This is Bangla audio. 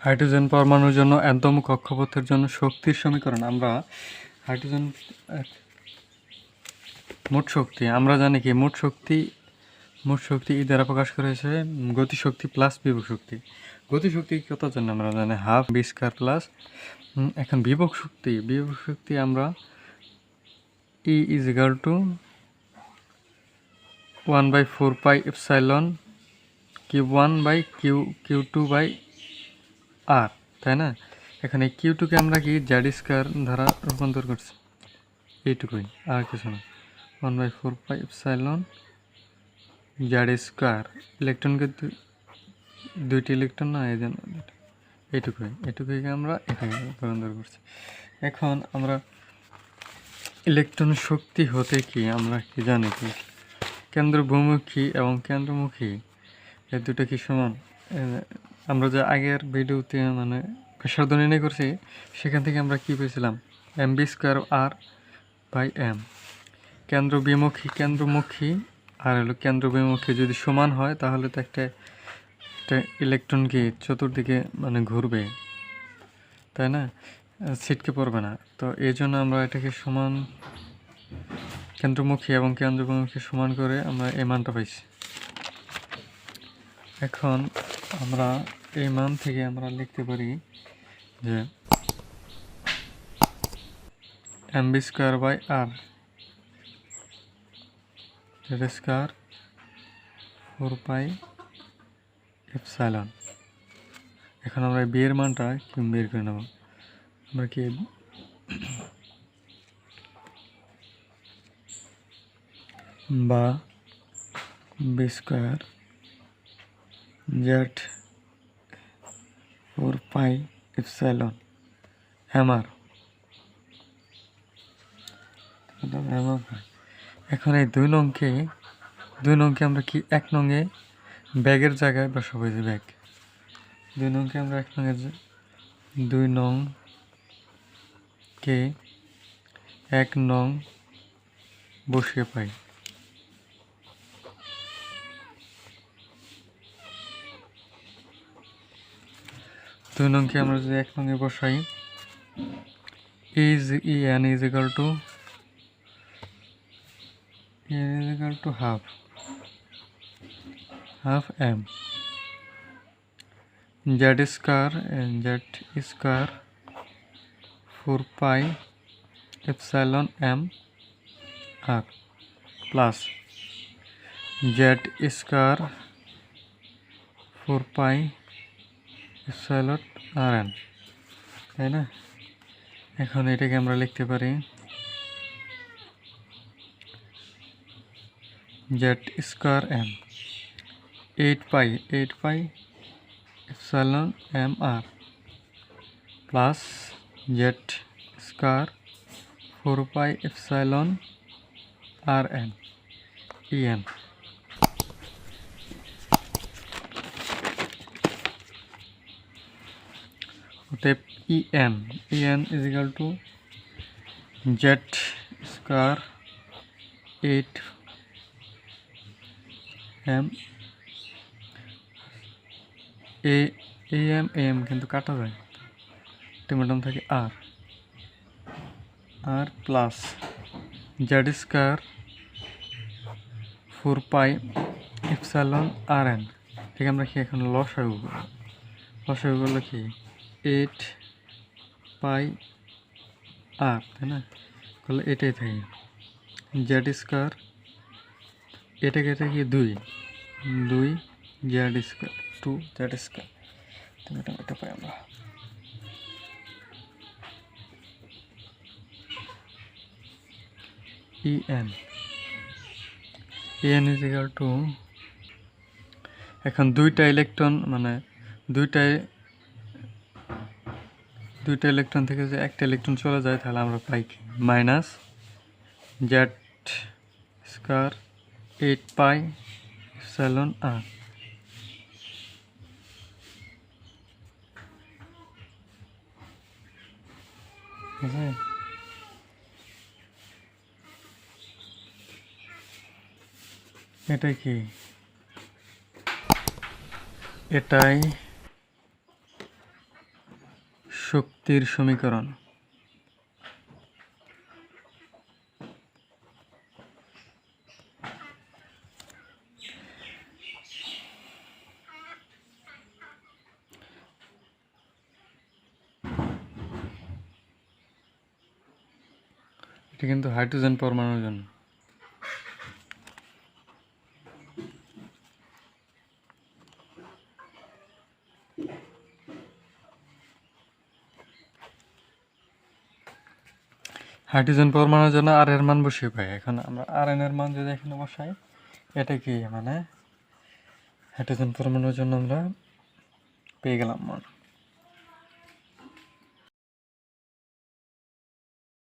হাইড্রোজেন পরমাণুর জন্য একদম কক্ষপথের জন্য শক্তির সমীকরণ। আমরা হাইড্রোজেন, মোট শক্তি, আমরা জানি কি, মোট শক্তি মোট শক্তি ই দ্বারা প্রকাশ করা হয়েছে গতিশক্তি প্লাস বিভব শক্তি। গতিশক্তি কত জন্য আমরা জানি? হাফ বি স্কয়ার প্লাস এখন বিভব শক্তি বিভব শক্তি আমরা E is equal to one by four pi epsilon Q one by Q Q two by R তাই না? এখানে কিউ টুকে আমরা কি জেড স্কোয়ার দ্বারা রূপান্তর করছি? এইটুকুই আর কিছু না। One by four pi epsilon Z square ইলেকট্রনকে দুইটি ইলেকট্রন না এই জন্য এইটুকুই এইটুকুইকে আমরা এখানে রূপান্তর করছি। এখন আমরা ইলেকট্রন শক্তি হতে কি আমরা কি জানি কি? কেন্দ্রভূমুখী এবং কেন্দ্রমুখী এই দুটো কি সমান? এ, আমরা যে আগের ভিডিওতে মানে প্রেশার নির্ণয় করছি, সেখান থেকে আমরা কি পেয়েছিলাম? M B square R by M. কেন্দ্র বিমুখী, কেন্দ্রমুখী, আর হলো কেন্দ্র বিমুখী যদি সমান হয়, তাহলে তো একটা একটা ইলেকট্রন কি চতুর্দিকে মানে ঘুরবে, তাই না? ছিটকে পড়বে না। তো এই জন্য আমরা এটাকে সমান কেন্দ্রমুখী এবং কেন্দ্রবিমুখী সমান করে আমরা এই মানটা পাইছি। এখন আমরা এই মান থেকে আমরা লিখতে পারি যে M B square by R Z square four pi F epsilon. এখন আমরা বি এর মানটা কি বের করে নেব? আমরা কি বা B square Z four pi epsilon hammer. এখন এই দুই নংকে দুই নংকে আমরা কি এক নংয়ে ব্যাগের জায়গায় বসাবো এই যে ব্যাগ? দুই নংকে আমরা এক নংয়ে যে- দুই নং কে এক নং বসিয়ে পাই। দুই নংকে আমরা যদি এক নংয়ে বসাই is E N is equal to N is equal to half half M Z square Z square four pi epsilon M R plus Z square four pi epsilon R N তাই না? এখন এটাকে আমরা লিখতে পারি Z square M eight pi eight pi epsilon M R plus Z square four pi epsilon R N E N অতএব E N E N is equal to Z square eight M A M M কিন্তু কাটা যায়। টিমেটাম থাকে R R plus Z square four pi epsilon R N ঠিক, আমরা কি এখন লস হয়ে লস হয়ে গেলো কি? এইট পাই আর তাই না তাহলে এটাই থাকে জেড স্কোয়ার এটা কেটে কি দুই দুই Z square two Z square এটা এটা পাই আমরা N N is equal to এখন দুইটা ইলেকট্রন মানে দুইটাই দুইটা ইলেকট্রন থেকে যে একটা ইলেকট্রন চলে যায়, তাহলে আমরা পাই minus Z square eight pi epsilon R এটা কি? এটাই শক্তির সমীকরণ। এটা কিন্তু হাইড্রোজেন পরমাণুর জন্য। হাইড্রোজেন পরমাণুর জন্য আর এর মান বসিয়ে পাই। এখন আমরা আর এন এর মান যদি এখানে বসাই, এটা কি মানে? হাইড্রোজেন পরমাণুর জন্য আমরা পেয়ে গেলাম মান।